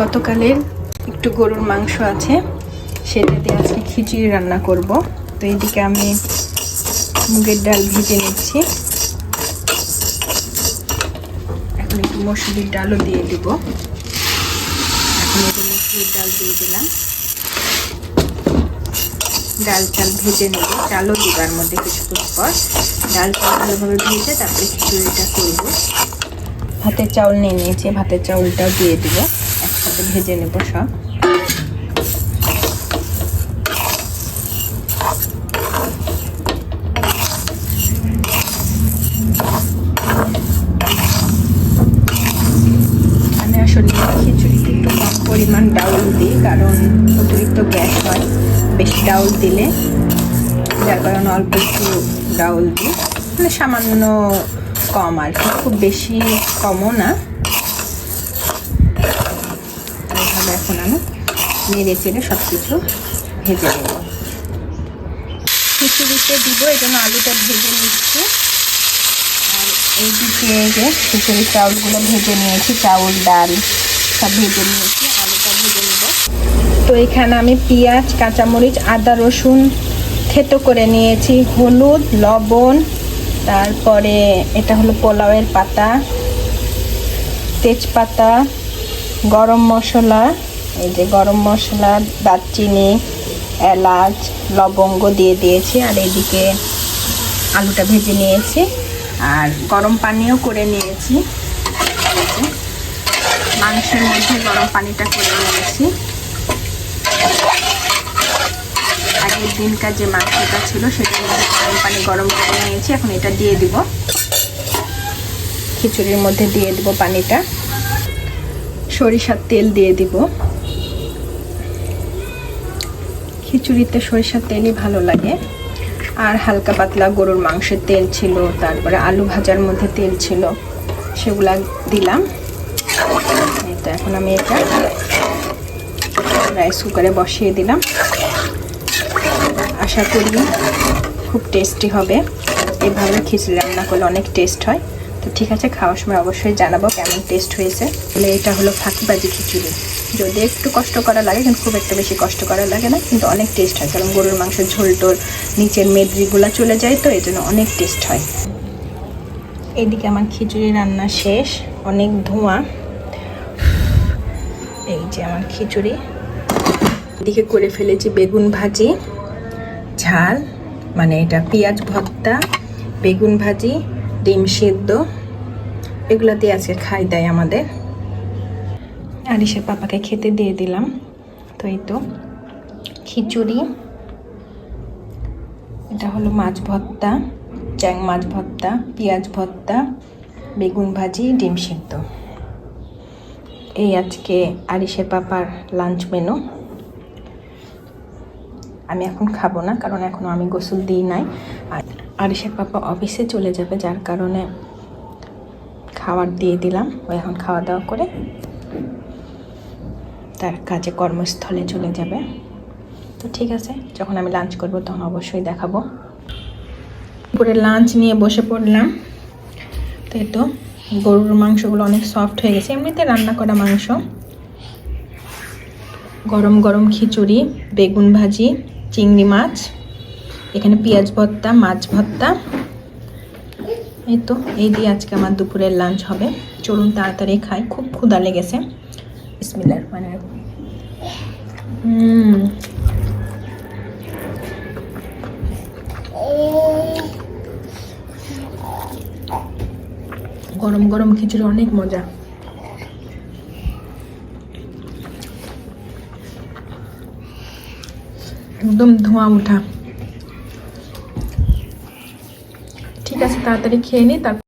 গতকালের একটু গরুর মাংস আছে, সেটা দিয়ে আজকে খিচুড়ি রান্না করব। তো এইদিকে আমি মুগের ডাল ভেজে নিচ্ছি। এখন একটু মসুরির ডালও দিয়ে দিব। এখন একটু মসুরির ডাল দিয়ে দিলাম। ডাল চাল ভেজে নেব। চালও দিবার মধ্যে কিছুক্ষণ পর। ডাল চাল ভালোভাবে ভেজে তারপরে খিচুড়িটা করব। ভাতের চাউল নিয়ে নিয়েছি, ভাতের চাউলটাও দিয়ে দিব। একসাথে ভেজে নেব সব। আমি আসলে খিচুড়িতে একটু কম পরিমাণ ডাউল দিই, কারণ অতিরিক্ত গ্যাস হয়, বেশি ডাউল দিলে। যার কারণে অল্প একটু ডাউল দিই। মানে সামান্য কম আর কি, খুব বেশি কমও না এইভাবে এখন আমি নেড়ে চেড়ে সব কিছু ভেজে নেব। খিচুড়িতে দিব, এই জন্য আলুটা ভেজে নিচ্ছি। আর এইদিকে যে খিচুড়ির চাউলগুলো ভেজে নিয়েছি, চাউল, ডাল, সব ভেজে নিয়েছি, আলুটা ভেজে নেব। তো এখানে আমি পেঁয়াজ, কাঁচামরিচ, আদা, রসুন থেতো করে নিয়েছি, হলুদ, লবণ, তারপরে এটা হলো পোলাওয়ের পাতা, তেজপাতা, গরম মশলা এই যে গরম মশলা, দারচিনি, এলাচ, লবঙ্গ দিয়ে দিয়েছি, আর এদিকে আলুটা ভেজে নিয়েছি, আর গরম পানিও করে নিয়েছি। মাংসের মধ্যে গরম পানিটা করে নিয়েছি। আগের দিনকার যে মাংসটা ছিল, সেটার মধ্যে গরম পানি গরম করে নিয়েছি, এখন এটা দিয়ে দিব। খিচুড়ির মধ্যে দিয়ে দিব পানিটা। সরিষার তেল দিয়ে দিব। খিচুড়িতে সরিষার তেলই ভালো লাগে। আর হালকা পাতলা গরুর মাংসের তেল ছিল, তারপরে আলু ভাজার মধ্যে তেল ছিল, সেগুলা দিলাম। তো এখন আমি এটা রাইস কুকারে বসিয়ে দিলাম। আশা করি খুব টেস্টি হবে। এভাবে খিচুড়ি রান্না করলে অনেক টেস্ট হয়। তো ঠিক আছে, খাওয়ার সময় অবশ্যই জানাব কেমন টেস্ট হয়েছে। তাহলে এটা হলো ফাঁকিবাজি খিচুড়ি। যদি একটু কষ্ট করা লাগে, কিন্তু খুব একটা বেশি কষ্ট করা লাগে না, কিন্তু অনেক টেস্ট হয়। কারণ গরুর মাংসের ঝোলটোর নিচের মেদ্রিগুলো চলে যায় তো এই জন্য অনেক টেস্ট হয়। এইদিকে আমার খিচুড়ি রান্না শেষ, অনেক ধোঁয়া। এই যে আমার খিচুড়ি। এদিকে করে ফেলেছি বেগুন ভাজি, ঝাল মানে এটা পেঁয়াজ ভর্তা, বেগুন ভাজি, ডিম সেদ্ধ। এগুলো দিয়ে আজকে খাই দেয় আমাদের। আরিসের পাপাকে খেতে দিয়ে দিলাম। তো এই তো খিচুড়ি। এটা হলো মাছ ভর্তা, চ্যাং মাছ ভর্তা, পেঁয়াজ ভর্তা, বেগুন ভাজি, ডিম সিদ্ধ। এই আজকে আরিসের পাপার লাঞ্চ মেনু আমি এখন খাব না, কারণ এখনও আমি গোসল দিই নাই। আর আরিসের পাপা অফিসে চলে যাবে, যার কারণে খাবার দিয়ে দিলাম। ও এখন খাওয়া দাওয়া করে তার কাজে কর্মস্থলে চলে যাবে। তো ঠিক আছে, যখন আমি লাঞ্চ করব তখন অবশ্যই দেখাবো। দুপুরে লাঞ্চ নিয়ে বসে পড়লাম। তো এই তো, গরুর মাংসগুলো অনেক সফট হয়ে গেছে। এমনিতে রান্না করা মাংস। গরম গরম খিচুড়ি, বেগুন ভাজি, চিংড়ি মাছ, এখানে পেঁয়াজ ভর্তা, মাছ ভর্তা। এই তো, এই দিয়ে আজকে আমার দুপুরের লাঞ্চ হবে। চলুন তাড়াতাড়ি খাই, খুব ক্ষুধা লেগেছে। বিসমিল্লাহির রহমানির রহিম। গরম গরম খিচুড়ি অনেক মজা। একদম ধোঁয়া ওঠা। ঠিক আছে, তাড়াতাড়ি খেয়ে নিই তারপর